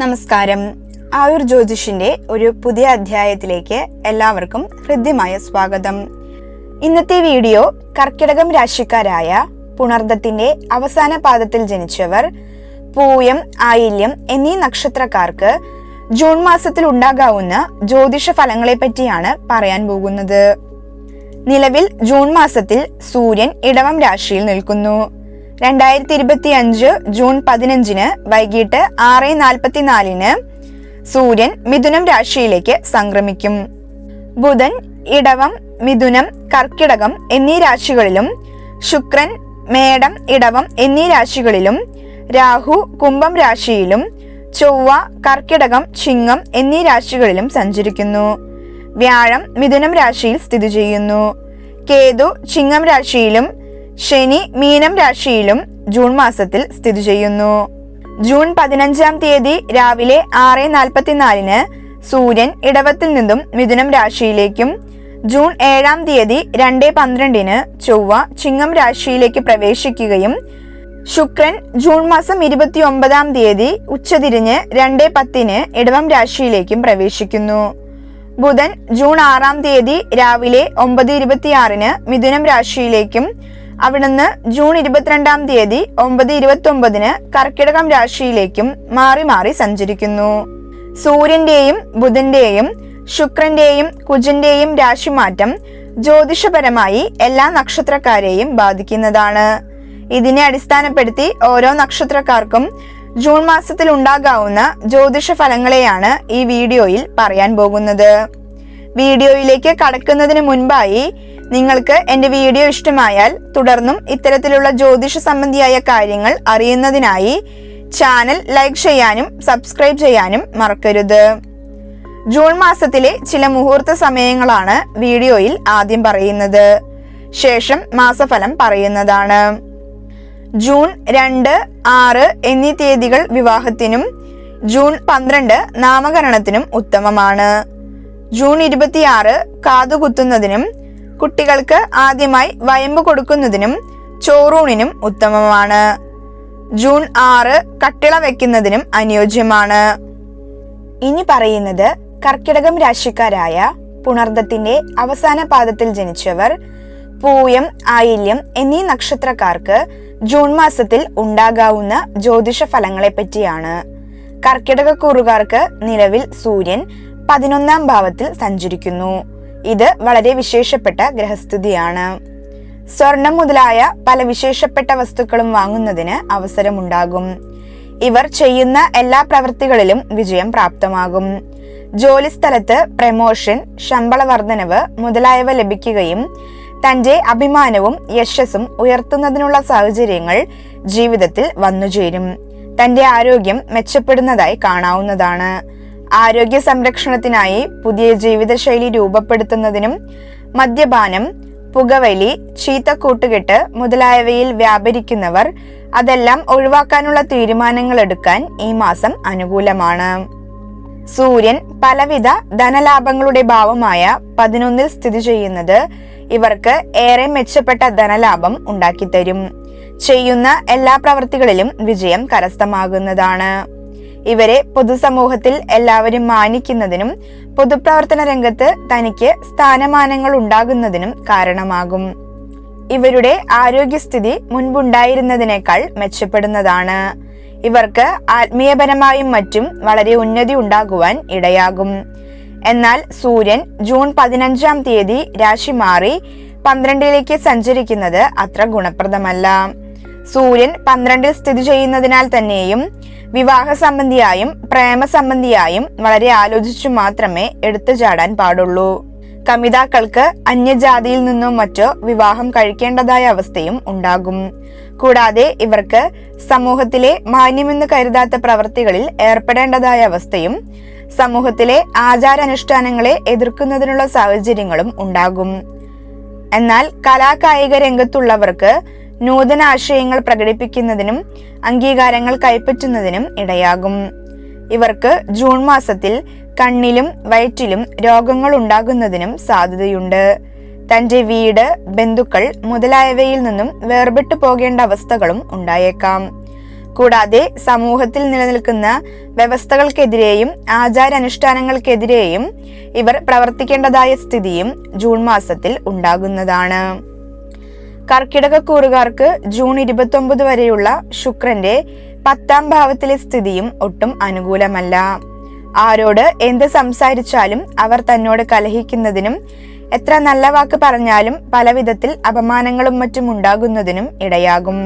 നമസ്കാരം. ആയുർ ജ്യോതിഷിന്റെ ഒരു പുതിയ അധ്യായത്തിലേക്ക് എല്ലാവർക്കും ഹൃദ്യമായ സ്വാഗതം. ഇന്നത്തെ വീഡിയോ കർക്കിടകം രാശിക്കാരായ പുണർദത്തിന്റെ അവസാന പാദത്തിൽ ജനിച്ചവർ പൂയം ആയില്യം എന്നീ നക്ഷത്രക്കാർക്ക് ജൂൺ മാസത്തിൽ ഉണ്ടാകാവുന്ന ജ്യോതിഷ ഫലങ്ങളെ പറ്റിയാണ് പറയാൻ പോകുന്നത്. നിലവിൽ ജൂൺ മാസത്തിൽ സൂര്യൻ ഇടവം രാശിയിൽ നിൽക്കുന്നു. രണ്ടായിരത്തി ഇരുപത്തി അഞ്ച് ജൂൺ പതിനഞ്ചിന് വൈകിട്ട് ആറ് നാൽപ്പത്തിനാലിന് സൂര്യൻ മിഥുനം രാശിയിലേക്ക് സംക്രമിക്കും. ബുധൻ ഇടവം മിഥുനം കർക്കിടകം എന്നീ രാശികളിലും ശുക്രൻ മേടം ഇടവം എന്നീ രാശികളിലും രാഹു കുംഭം രാശിയിലും ചൊവ്വ കർക്കിടകം ചിങ്ങം എന്നീ രാശികളിലും സഞ്ചരിക്കുന്നു. വ്യാഴം മിഥുനം രാശിയിൽ സ്ഥിതി ചെയ്യുന്നു. കേതു ചിങ്ങം രാശിയിലും ശനി മീനം രാശിയിലും ജൂൺ മാസത്തിൽ സ്ഥിതി ചെയ്യുന്നു. ജൂൺ പതിനഞ്ചാം തീയതി രാവിലെ ആറ് നാൽപ്പത്തിനാലിന് സൂര്യൻ ഇടവത്തിൽ നിന്നും മിഥുനം രാശിയിലേക്കും ജൂൺ ഏഴാം തീയതി രണ്ട് പന്ത്രണ്ടിന് ചൊവ്വ ചിങ്ങം രാശിയിലേക്ക് പ്രവേശിക്കുകയും ശുക്രൻ ജൂൺ മാസം ഇരുപത്തി ഒമ്പതാം തീയതി ഉച്ചതിരിഞ്ഞ് രണ്ട് പത്തിന് ഇടവം രാശിയിലേക്കും പ്രവേശിക്കുന്നു. ബുധൻ ജൂൺ ആറാം തീയതി രാവിലെ ഒമ്പത് ഇരുപത്തിയാറിന് മിഥുനം രാശിയിലേക്കും അവിടുന്ന് ജൂൺ ഇരുപത്തിരണ്ടാം തീയതി ഒമ്പത് ഇരുപത്തി ഒമ്പതിന് കർക്കിടകം രാശിയിലേക്കും മാറി മാറി സഞ്ചരിക്കുന്നു. സൂര്യന്റെയും ബുധന്റെയും ശുക്രന്റെയും കുജന്റെയും രാശിമാറ്റം ജ്യോതിഷപരമായി എല്ലാ നക്ഷത്രക്കാരെയും ബാധിക്കുന്നതാണ്. ഇതിനെ അടിസ്ഥാനപ്പെടുത്തി ഓരോ നക്ഷത്രക്കാർക്കും ജൂൺ മാസത്തിൽ ഉണ്ടാകാവുന്ന ജ്യോതിഷ ഫലങ്ങളെയാണ് ഈ വീഡിയോയിൽ പറയാൻ പോകുന്നത്. വീഡിയോയിലേക്ക് കടക്കുന്നതിന് മുൻപായി നിങ്ങൾക്ക് എന്റെ വീഡിയോ ഇഷ്ടമായാൽ തുടർന്നും ഇത്തരത്തിലുള്ള ജ്യോതിഷ സംബന്ധിയായ കാര്യങ്ങൾ അറിയുന്നതിനായി ചാനൽ ലൈക്ക് ചെയ്യാനും സബ്സ്ക്രൈബ് ചെയ്യാനും മറക്കരുത്. ജൂൺ മാസത്തിലെ ചില മുഹൂർത്ത സമയങ്ങളാണ് വീഡിയോയിൽ ആദ്യം പറയുന്നത്. ശേഷം മാസഫലം പറയുന്നതാണ്. ജൂൺ രണ്ട് ആറ് എന്നീ തീയതികൾ വിവാഹത്തിനും ജൂൺ പന്ത്രണ്ട് നാമകരണത്തിനും ഉത്തമമാണ്. ജൂൺ ഇരുപത്തിയാറ് കാതുകുത്തുന്നതിനും കുട്ടികൾക്ക് ആദ്യമായി വയമ്പ് കൊടുക്കുന്നതിനും ചോറൂണിനും ഉത്തമമാണ്. ജൂൺ ആറ് കട്ടിള വെക്കുന്നതിനും അനുയോജ്യമാണ്. ഇനി പറയുന്നത് കർക്കിടകം രാശിക്കാരായ പുണർദത്തിന്റെ അവസാന പാദത്തിൽ ജനിച്ചവർ പൂയം ആയില്യം എന്നീ നക്ഷത്രക്കാർക്ക് ജൂൺ മാസത്തിൽ ഉണ്ടാകാവുന്ന ജ്യോതിഷ ഫലങ്ങളെ പറ്റിയാണ്. കർക്കിടകക്കൂറുകാർക്ക് നിലവിൽ സൂര്യൻ പതിനൊന്നാം ഭാവത്തിൽ സഞ്ചരിക്കുന്നു. ഇത് വളരെ വിശേഷപ്പെട്ട ഗ്രഹസ്ഥിതിയാണ്. സ്വർണം മുതലായ പല വിശേഷപ്പെട്ട വസ്തുക്കളും വാങ്ങുന്നതിന് അവസരമുണ്ടാകും. ഇവർ ചെയ്യുന്ന എല്ലാ പ്രവൃത്തികളിലും വിജയം പ്രാപ്തമാകും. ജോലിസ്ഥലത്ത് പ്രമോഷൻ ശമ്പള വർധനവ് മുതലായവ ലഭിക്കുകയും തന്റെ അഭിമാനവും യശസ്സും ഉയർത്തുന്നതിനുള്ള സാഹചര്യങ്ങൾ ജീവിതത്തിൽ വന്നുചേരും. തന്റെ ആരോഗ്യം മെച്ചപ്പെടുന്നതായി കാണാവുന്നതാണ്. ആരോഗ്യ സംരക്ഷണത്തിനായി പുതിയ ജീവിതശൈലി രൂപപ്പെടുത്തുന്നതിനും മദ്യപാനം പുകവലി ചീത്ത കൂട്ടുകെട്ട് മുതലായവയിൽ വ്യാപരിക്കുന്നവർ അതെല്ലാം ഒഴിവാക്കാനുള്ള തീരുമാനങ്ങൾ എടുക്കാൻ ഈ മാസം അനുകൂലമാണ്. സൂര്യൻ പലവിധ ധനലാഭങ്ങളുടെ ഭാവമായ പതിനൊന്നിൽ സ്ഥിതി ചെയ്യുന്നത് ഇവർക്ക് ഏറെ മെച്ചപ്പെട്ട ധനലാഭം ഉണ്ടാക്കിത്തരും. ചെയ്യുന്ന എല്ലാ പ്രവൃത്തികളിലും വിജയം കരസ്ഥമാകുന്നതാണ്. ഇവരെ പൊതുസമൂഹത്തിൽ എല്ലാവരും മാനിക്കുന്നതിനും പൊതുപ്രവർത്തന രംഗത്ത് തനിക്ക് സ്ഥാനമാനങ്ങൾ ഉണ്ടാകുന്നതിനും കാരണമാകും. ഇവരുടെ ആരോഗ്യസ്ഥിതി മുൻപുണ്ടായിരുന്നതിനേക്കാൾ മെച്ചപ്പെടുന്നതാണ്. ഇവർക്ക് ആത്മീയപരമായും മറ്റും വളരെ ഉന്നതി ഉണ്ടാകുവാൻ ഇടയാകും. എന്നാൽ സൂര്യൻ ജൂൺ പതിനഞ്ചാം തീയതി രാശി മാറി പന്ത്രണ്ടിലേക്ക് സഞ്ചരിക്കുന്നത് അത്ര ഗുണപ്രദമല്ല. സൂര്യൻ പന്ത്രണ്ടിൽ സ്ഥിതി ചെയ്യുന്നതിനാൽ തന്നെയും വിവാഹ സംബന്ധിയായും പ്രേമ സംബന്ധിയായും വളരെ ആലോചിച്ചു മാത്രമേ എടുത്തു ചാടാൻ പാടുള്ളൂ. കമിതാക്കൾക്ക് അന്യജാതിയിൽ നിന്നും മറ്റോ വിവാഹം കഴിക്കേണ്ടതായ അവസ്ഥയും ഉണ്ടാകും. കൂടാതെ ഇവർക്ക് സമൂഹത്തിലെ മാന്യമെന്ന് കരുതാത്ത പ്രവൃത്തികളിൽ ഏർപ്പെടേണ്ടതായ അവസ്ഥയും സമൂഹത്തിലെ ആചാരാനുഷ്ഠാനങ്ങളെ എതിർക്കുന്നതിനുള്ള സാഹചര്യങ്ങളും ഉണ്ടാകും. എന്നാൽ കലാകായിക രംഗത്തുള്ളവർക്ക് നൂതന ആശയങ്ങൾ പ്രകടിപ്പിക്കുന്നതിനും അംഗീകാരങ്ങൾ കൈപ്പറ്റുന്നതിനും ഇടയാകും. ഇവർക്ക് ജൂൺ മാസത്തിൽ കണ്ണിലും വയറ്റിലും രോഗങ്ങൾ ഉണ്ടാകുന്നതിനും സാധ്യതയുണ്ട്. തന്റെ വീട് ബന്ധുക്കൾ മുതലായവയിൽ നിന്നും വേർപെട്ടു പോകേണ്ട അവസ്ഥകളും ഉണ്ടായേക്കാം. കൂടാതെ സമൂഹത്തിൽ നിലനിൽക്കുന്ന വ്യവസ്ഥകൾക്കെതിരെയും ആചാരാനുഷ്ഠാനങ്ങൾക്കെതിരെയും ഇവർ പ്രവർത്തിക്കേണ്ടതായ സ്ഥിതിയും ജൂൺ മാസത്തിൽ ഉണ്ടാകുന്നതാണ്. കർക്കിടകക്കൂറുകാർക്ക് ജൂൺ ഇരുപത്തൊമ്പത് വരെയുള്ള ശുക്രന്റെ പത്താം ഭാവത്തിലെ സ്ഥിതിയും ഒട്ടും അനുകൂലമല്ല. ആരോട് എന്ത് സംസാരിച്ചാലും അവർ തന്നോട് കലഹിക്കുന്നതിനും എത്ര നല്ല വാക്ക് പറഞ്ഞാലും പലവിധത്തിൽ അപമാനങ്ങളും മറ്റും ഉണ്ടാകുന്നതിനും ഇടയാകും.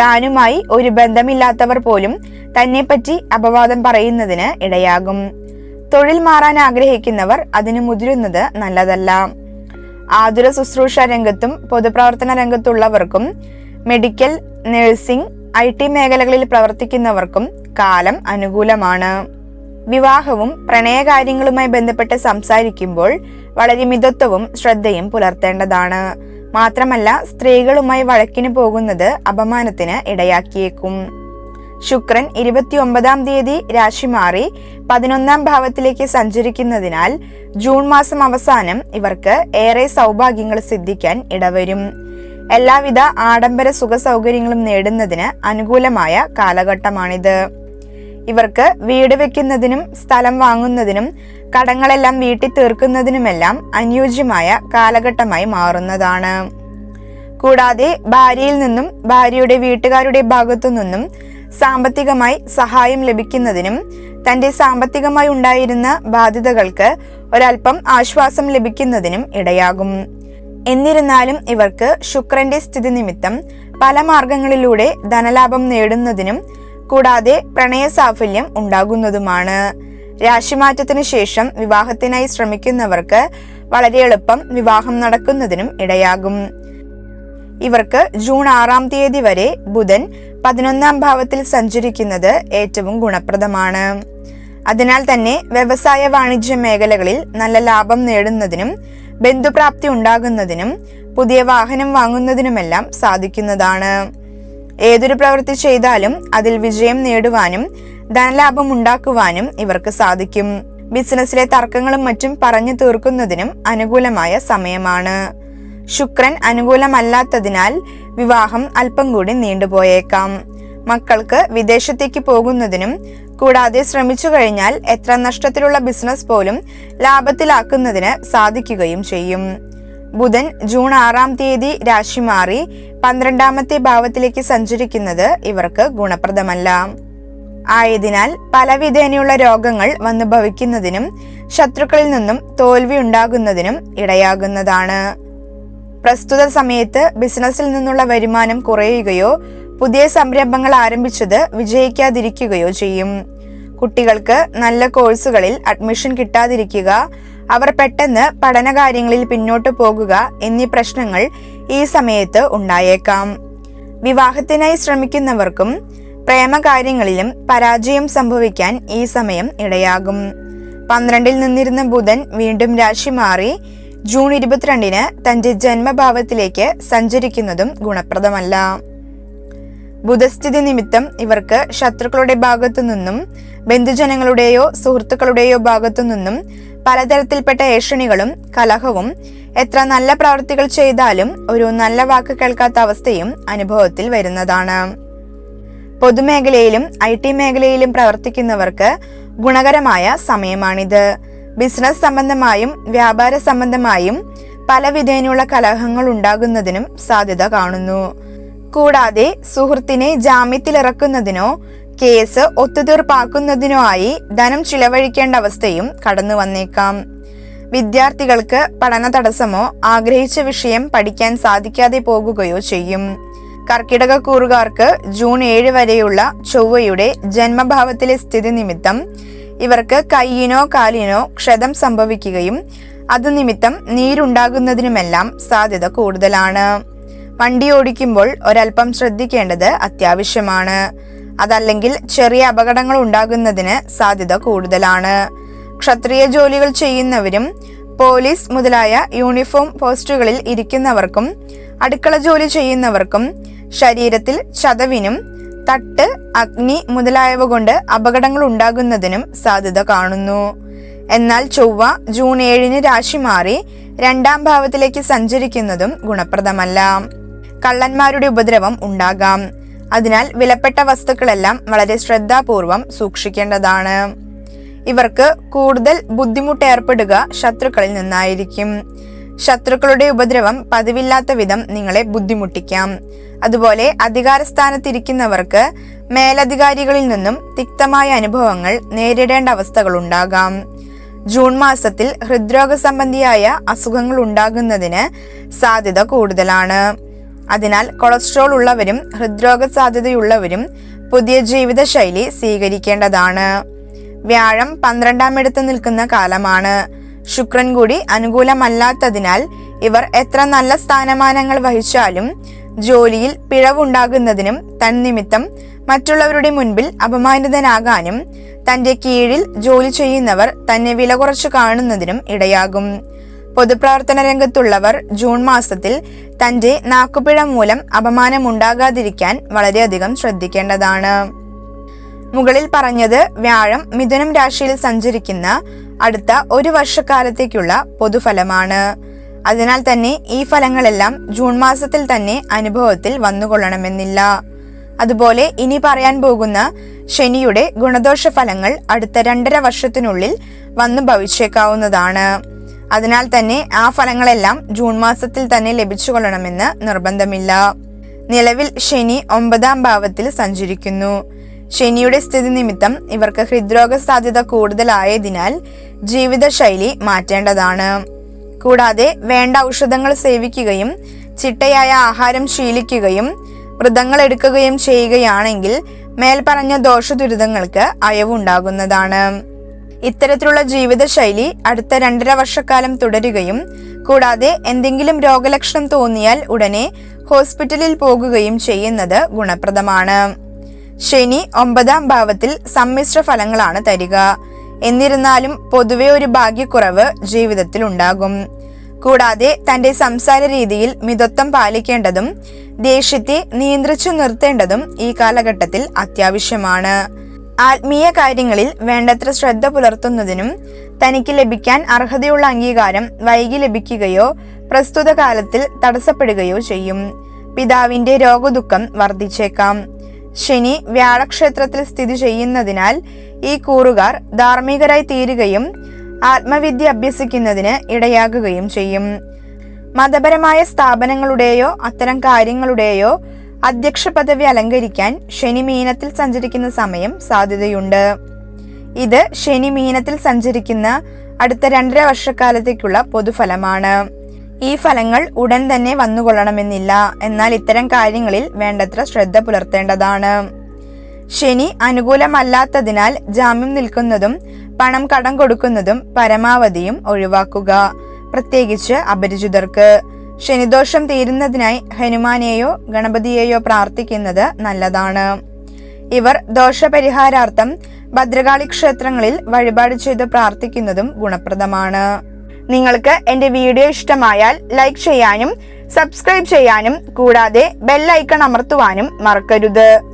താനുമായി ഒരു ബന്ധമില്ലാത്തവർ പോലും തന്നെപ്പറ്റി അപവാദം പറയുന്നതിന് ഇടയാകും. തൊഴിൽ മാറാൻ ആഗ്രഹിക്കുന്നവർ അതിന് മുതിരുന്നത് നല്ലതല്ല. ആതുര ശുശ്രൂഷ രംഗത്തും പൊതുപ്രവർത്തന രംഗത്തുള്ളവർക്കും മെഡിക്കൽ നഴ്സിംഗ് ഐ ടി മേഖലകളിൽ പ്രവർത്തിക്കുന്നവർക്കും കാലം അനുകൂലമാണ്. വിവാഹവും പ്രണയകാര്യങ്ങളുമായി ബന്ധപ്പെട്ട് സംസാരിക്കുമ്പോൾ വളരെ മിതത്വവും ശ്രദ്ധയും പുലർത്തേണ്ടതാണ്. മാത്രമല്ല സ്ത്രീകളുമായി വഴക്കിന് പോകുന്നത് അപമാനത്തിന് ഇടയാക്കിയേക്കും. ശുക്രൻ ഇരുപത്തിയൊമ്പതാം തീയതി രാശി മാറി പതിനൊന്നാം ഭാവത്തിലേക്ക് സഞ്ചരിക്കുന്നതിനാൽ ജൂൺ മാസം അവസാനം ഇവർക്ക് ഏറെ സൗഭാഗ്യങ്ങൾ സിദ്ധിക്കാൻ ഇടവരും. എല്ലാവിധ ആഡംബര സുഖ സൗകര്യങ്ങളും നേടുന്നതിന് അനുകൂലമായ കാലഘട്ടമാണിത്. ഇവർക്ക് വീട് വെക്കുന്നതിനും സ്ഥലം വാങ്ങുന്നതിനും കടങ്ങളെല്ലാം വീട്ടി തീർക്കുന്നതിനുമെല്ലാം അനുയോജ്യമായ കാലഘട്ടമായി മാറുന്നതാണ്. കൂടാതെ ഭാര്യയിൽ നിന്നും ഭാര്യയുടെ വീട്ടുകാരുടെ ഭാഗത്തു നിന്നും സാമ്പത്തികമായി സഹായം ലഭിക്കുന്നതിനും തന്റെ സാമ്പത്തികമായി ഉണ്ടായിരുന്ന ബാധ്യതകൾക്ക് ഒരൽപ്പം ആശ്വാസം ലഭിക്കുന്നതിനും ഇടയാകും. എന്നിരുന്നാലും ഇവർക്ക് ശുക്രന്റെ സ്ഥിതി നിമിത്തം പല മാർഗങ്ങളിലൂടെ ധനലാഭം നേടുന്നതിനും കൂടാതെ പ്രണയ സാഫല്യം ഉണ്ടാകുന്നതുമാണ്. രാശിമാറ്റത്തിന് ശേഷം വിവാഹത്തിനായി ശ്രമിക്കുന്നവർക്ക് വളരെ എളുപ്പം വിവാഹം നടക്കുന്നതിനും ഇടയാകും. ഇവർക്ക് ജൂൺ ആറാം തീയതി വരെ ബുധൻ പതിനൊന്നാം ഭാവത്തിൽ സഞ്ചരിക്കുന്നത് ഏറ്റവും ഗുണപ്രദമാണ്. അതിനാൽ തന്നെ വ്യവസായ വാണിജ്യ മേഖലകളിൽ നല്ല ലാഭം നേടുന്നതിനും ബന്ധുപ്രാപ്തി ഉണ്ടാകുന്നതിനും പുതിയ വാഹനം വാങ്ങുന്നതിനുമെല്ലാം സാധിക്കുന്നതാണ്. ഏതൊരു പ്രവൃത്തി ചെയ്താലും അതിൽ വിജയം നേടുവാനും ധനലാഭം ഉണ്ടാക്കുവാനും ഇവർക്ക് സാധിക്കും. ബിസിനസ്സിലെ തർക്കങ്ങളും മറ്റും പറഞ്ഞു തീർക്കുന്നതിനും അനുകൂലമായ സമയമാണ്. ശുക്രൻ അനുകൂലമല്ലാത്തതിനാൽ വിവാഹം അല്പം കൂടി നീണ്ടുപോയേക്കാം. മക്കൾക്ക് വിദേശത്തേക്ക് പോകുന്നതിനും കൂടാതെ ശ്രമിച്ചു കഴിഞ്ഞാൽ എത്ര നഷ്ടത്തിലുള്ള ബിസിനസ് പോലും ലാഭത്തിലാക്കുന്നതിന് സാധിക്കുകയും ചെയ്യും. ബുധൻ ജൂൺ ആറാം തീയതി രാശി മാറി പന്ത്രണ്ടാമത്തെ ഭാവത്തിലേക്ക് സഞ്ചരിക്കുന്നത് ഇവർക്ക് ഗുണപ്രദമല്ല. ആയതിനാൽ പലവിധേനയുള്ള രോഗങ്ങൾ വന്നു ഭവിക്കുന്നതിനും ശത്രുക്കളിൽ നിന്നും തോൽവി ഉണ്ടാകുന്നതിനും ഇടയാകുന്നതാണ്. പ്രസ്തുത സമയത്ത് ബിസിനസ്സിൽ നിന്നുള്ള വരുമാനം കുറയുകയോ പുതിയ സംരംഭങ്ങൾ ആരംഭിച്ചത് വിജയിക്കാതിരിക്കുകയോ ചെയ്യും. കുട്ടികൾക്ക് നല്ല കോഴ്സുകളിൽ അഡ്മിഷൻ കിട്ടാതിരിക്കുക അവർ പെട്ടെന്ന് പഠനകാര്യങ്ങളിൽ പിന്നോട്ട് പോകുക എന്നീ പ്രശ്നങ്ങൾ ഈ സമയത്ത് ഉണ്ടായേക്കാം. വിവാഹത്തിനായി ശ്രമിക്കുന്നവർക്കും പ്രേമകാര്യങ്ങളിലും പരാജയം സംഭവിക്കാൻ ഈ സമയം ഇടയാകും. പന്ത്രണ്ടിൽ നിന്നിരുന്ന ബുധൻ വീണ്ടും രാശി മാറി ജൂൺ ഇരുപത്തിരണ്ടിന് തന്റെ ജന്മഭാവത്തിലേക്ക് സഞ്ചരിക്കുന്നതും ഗുണപ്രദമല്ല. ബുധസ്ഥിതി നിമിത്തം ഇവർക്ക് ശത്രുക്കളുടെ ഭാഗത്തു നിന്നും ബന്ധുജനങ്ങളുടെയോ സുഹൃത്തുക്കളുടെയോ ഭാഗത്തു നിന്നും പലതരത്തിൽപ്പെട്ട ഏഷണികളും കലഹവും എത്ര നല്ല പ്രവർത്തികൾ ചെയ്താലും ഒരു നല്ല വാക്ക് കേൾക്കാത്ത അവസ്ഥയും അനുഭവത്തിൽ വരുന്നതാണ്. പൊതുമേഖലയിലും ഐ ടി മേഖലയിലും പ്രവർത്തിക്കുന്നവർക്ക് ഗുണകരമായ സമയമാണിത്. ബിസിനസ് സംബന്ധമായും വ്യാപാര സംബന്ധമായും പല വിധേനയുള്ള കലഹങ്ങൾ ഉണ്ടാകുന്നതിനും സാധ്യത കാണുന്നു. കൂടാതെ സുഹൃത്തിനെ ജാമ്യത്തിലിറക്കുന്നതിനോ കേസ് ഒത്തുതീർപ്പാക്കുന്നതിനോ ആയി ധനം ചിലവഴിക്കേണ്ട അവസ്ഥയും കടന്നു വന്നേക്കാം. വിദ്യാർത്ഥികൾക്ക് പഠന തടസ്സമോ ആഗ്രഹിച്ച വിഷയം പഠിക്കാൻ സാധിക്കാതെ പോകുകയോ ചെയ്യും. കർക്കിടക കൂറുകാർക്ക് ജൂൺ ഏഴ് വരെയുള്ള ചൊവ്വയുടെ ജന്മഭാവത്തിലെ സ്ഥിതി നിമിത്തം ഇവർക്ക് കൈയിനോ കാലിനോ ക്ഷതം സംഭവിക്കുകയും അത് നിമിത്തം നീരുണ്ടാകുന്നതിനുമെല്ലാം സാധ്യത കൂടുതലാണ്. വണ്ടി ഓടിക്കുമ്പോൾ ഒരൽപ്പം ശ്രദ്ധിക്കേണ്ടത് അത്യാവശ്യമാണ്. അതല്ലെങ്കിൽ ചെറിയ അപകടങ്ങൾ ഉണ്ടാകുന്നതിന് സാധ്യത കൂടുതലാണ്. ക്ഷത്രിയ ജോലികൾ ചെയ്യുന്നവരും പോലീസ് മുതലായ യൂണിഫോം പോസ്റ്റുകളിൽ ഇരിക്കുന്നവർക്കും അടുക്കള ജോലി ചെയ്യുന്നവർക്കും ശരീരത്തിൽ ചതവിനും തട്ട് അഗ്നി മുതലായവ കൊണ്ട് അപകടങ്ങൾ ഉണ്ടാകുന്നതിനും സാധ്യത കാണുന്നു. എന്നാൽ ചൊവ്വ ജൂൺ ഏഴിന് രാശി മാറി രണ്ടാം ഭാവത്തിലേക്ക് സഞ്ചരിക്കുന്നതും ഗുണപ്രദമല്ല. കള്ളന്മാരുടെ ഉപദ്രവം ഉണ്ടാകാം. അതിനാൽ വിലപ്പെട്ട വസ്തുക്കളെല്ലാം വളരെ ശ്രദ്ധാപൂർവം സൂക്ഷിക്കേണ്ടതാണ്. ഇവർക്ക് കൂടുതൽ ബുദ്ധിമുട്ട് ഏർപ്പെടുക ശത്രുക്കളിൽ നിന്നായിരിക്കും. ശത്രുക്കളുടെ ഉപദ്രവം പതിവില്ലാത്ത വിധം നിങ്ങളെ ബുദ്ധിമുട്ടിക്കാം. അതുപോലെ അധികാരസ്ഥാനത്തിരിക്കുന്നവർക്ക് മേലധികാരികളിൽ നിന്നും തിക്തമായ അനുഭവങ്ങൾ നേരിടേണ്ട അവസ്ഥകൾ ഉണ്ടാകാം ജൂൺ മാസത്തിൽ ഹൃദ്രോഗ സംബന്ധിയായ അസുഖങ്ങൾ ഉണ്ടാകുന്നതിന് സാധ്യത കൂടുതലാണ്. അതിനാൽ കൊളസ്ട്രോൾ ഉള്ളവരും ഹൃദ്രോഗ സാധ്യതയുള്ളവരും പുതിയ ജീവിതശൈലി സ്വീകരിക്കേണ്ടതാണ്. വ്യാഴം പന്ത്രണ്ടാം ഇടത്ത് നിൽക്കുന്ന കാലമാണ്. ശുക്രൻ കൂടി അനുകൂലമല്ലാത്തതിനാൽ ഇവർ എത്ര നല്ല സ്ഥാനമാനങ്ങൾ വഹിച്ചാലും ജോലിയിൽ പിഴവുണ്ടാകുന്നതിനും തന്നിമിത്തം മറ്റുള്ളവരുടെ മുൻപിൽ അപമാനിതനാകാനും തന്റെ കീഴിൽ ജോലി ചെയ്യുന്നവർ തന്നെ വില കുറച്ചു കാണുന്നതിനും ഇടയാകും. പൊതുപ്രവർത്തന രംഗത്തുള്ളവർ ജൂൺ മാസത്തിൽ തന്റെ നാക്കുപിഴ മൂലം അപമാനമുണ്ടാകാതിരിക്കാൻ വളരെയധികം ശ്രദ്ധിക്കേണ്ടതാണ്. മുകളിൽ പറഞ്ഞത് വ്യാഴം മിഥുനം രാശിയിൽ സഞ്ചരിക്കുന്ന അടുത്ത ഒരു വർഷക്കാലത്തേക്കുള്ള പൊതുഫലമാണ്. അതിനാൽ തന്നെ ഈ ഫലങ്ങളെല്ലാം ജൂൺ മാസത്തിൽ തന്നെ അനുഭവത്തിൽ വന്നുകൊള്ളണമെന്നില്ല. അതുപോലെ ഇനി പറയാൻ പോകുന്ന ശനിയുടെ ഗുണദോഷ ഫലങ്ങൾ അടുത്ത രണ്ടര വർഷത്തിനുള്ളിൽ വന്നു ഭവിച്ചേക്കാവുന്നതാണ്. അതിനാൽ തന്നെ ആ ഫലങ്ങളെല്ലാം ജൂൺ മാസത്തിൽ തന്നെ ലഭിച്ചു കൊള്ളണമെന്ന് നിർബന്ധമില്ല. നിലവിൽ ശനി ഒമ്പതാം ഭാവത്തിൽ സഞ്ചരിക്കുന്നു. ശനിയുടെ സ്ഥിതി നിമിത്തം ഇവർക്ക് ഹൃദ്രോഗ സാധ്യത കൂടുതലായതിനാൽ ജീവിതശൈലി മാറ്റേണ്ടതാണ്. കൂടാതെ വേണ്ട ഔഷധങ്ങൾ സേവിക്കുകയും ചിട്ടയായ ആഹാരം ശീലിക്കുകയും വ്രതങ്ങൾ എടുക്കുകയും ചെയ്യുകയാണെങ്കിൽ മേൽപ്പറഞ്ഞ ദോഷദുരിതങ്ങൾക്ക് അയവുണ്ടാകുന്നതാണ്. ഇത്തരത്തിലുള്ള ജീവിതശൈലി അടുത്ത രണ്ടര വർഷക്കാലം തുടരുകയും കൂടാതെ എന്തെങ്കിലും രോഗലക്ഷണം തോന്നിയാൽ ഉടനെ ഹോസ്പിറ്റലിൽ പോകുകയും ചെയ്യുന്നത് ഗുണപ്രദമാണ്. ശനി ഒമ്പതാം ഭാവത്തിൽ സമ്മിശ്ര ഫലങ്ങളാണ് തരിക. എന്നിരുന്നാലും പൊതുവെ ഒരു ഭാഗ്യക്കുറവ് ജീവിതത്തിൽ ഉണ്ടാകും കൂടാതെ തന്റെ സംസാര രീതിയിൽ മിതത്വം പാലിക്കേണ്ടതും ദേഷ്യത്തെ നിയന്ത്രിച്ചു നിർത്തേണ്ടതും ഈ കാലഘട്ടത്തിൽ അത്യാവശ്യമാണ്. ആത്മീയ കാര്യങ്ങളിൽ വേണ്ടത്ര ശ്രദ്ധ പുലർത്തുന്നതിനും തനിക്ക് ലഭിക്കാൻ അർഹതയുള്ള അംഗീകാരം വൈകി ലഭിക്കുകയോ പ്രസ്തുത കാലത്തിൽ തടസ്സപ്പെടുകയോ ചെയ്യും. പിതാവിന്റെ രോഗദുഃഖം വർദ്ധിച്ചേക്കാം. ശനി വ്യാഴക്ഷേത്രത്തിൽ സ്ഥിതി ചെയ്യുന്നതിനാൽ ഈ കൂറുകാർ ധാർമ്മികരായി തീരുകയും ആത്മവിദ്യ അഭ്യസിക്കുന്നതിന് ഇടയാകുകയും ചെയ്യും. മതപരമായ സ്ഥാപനങ്ങളുടെയോ അത്തരം കാര്യങ്ങളുടെയോ അധ്യക്ഷ പദവി അലങ്കരിക്കാൻ ശനി മീനത്തിൽ സഞ്ചരിക്കുന്ന സമയം സാധ്യതയുണ്ട്. ഇത് ശനി മീനത്തിൽ സഞ്ചരിക്കുന്ന അടുത്ത രണ്ടര വർഷക്കാലത്തേക്കുള്ള പൊതുഫലമാണ്. ഈ ഫലങ്ങൾ ഉടൻ തന്നെ വന്നുകൊള്ളണമെന്നില്ല. എന്നാൽ ഇത്തരം കാര്യങ്ങളിൽ വേണ്ടത്ര ശ്രദ്ധ പുലർത്തേണ്ടതാണ്. ശനി അനുകൂലമല്ലാത്തതിനാൽ ജാമ്യം നിൽക്കുന്നതും പണം കടം കൊടുക്കുന്നതും പരമാവധിയും ഒഴിവാക്കുക. പ്രത്യേകിച്ച് അപരിചിതർക്ക്. ശനിദോഷം തീരുന്നതിനായി ഹനുമാനെയോ ഗണപതിയെയോ പ്രാർത്ഥിക്കുന്നത് നല്ലതാണ്. ഇവർ ദോഷപരിഹാരാർത്ഥം ഭദ്രകാളി ക്ഷേത്രങ്ങളിൽ വഴിപാട് ചെയ്ത് പ്രാർത്ഥിക്കുന്നതും ഗുണപ്രദമാണ്. നിങ്ങൾക്ക് എന്റെ വീഡിയോ ഇഷ്ടമായാൽ ലൈക്ക് ചെയ്യാനും സബ്സ്ക്രൈബ് ചെയ്യാനും കൂടാതെ ബെല്ലൈക്കൺ അമർത്തുവാനും മറക്കരുത്.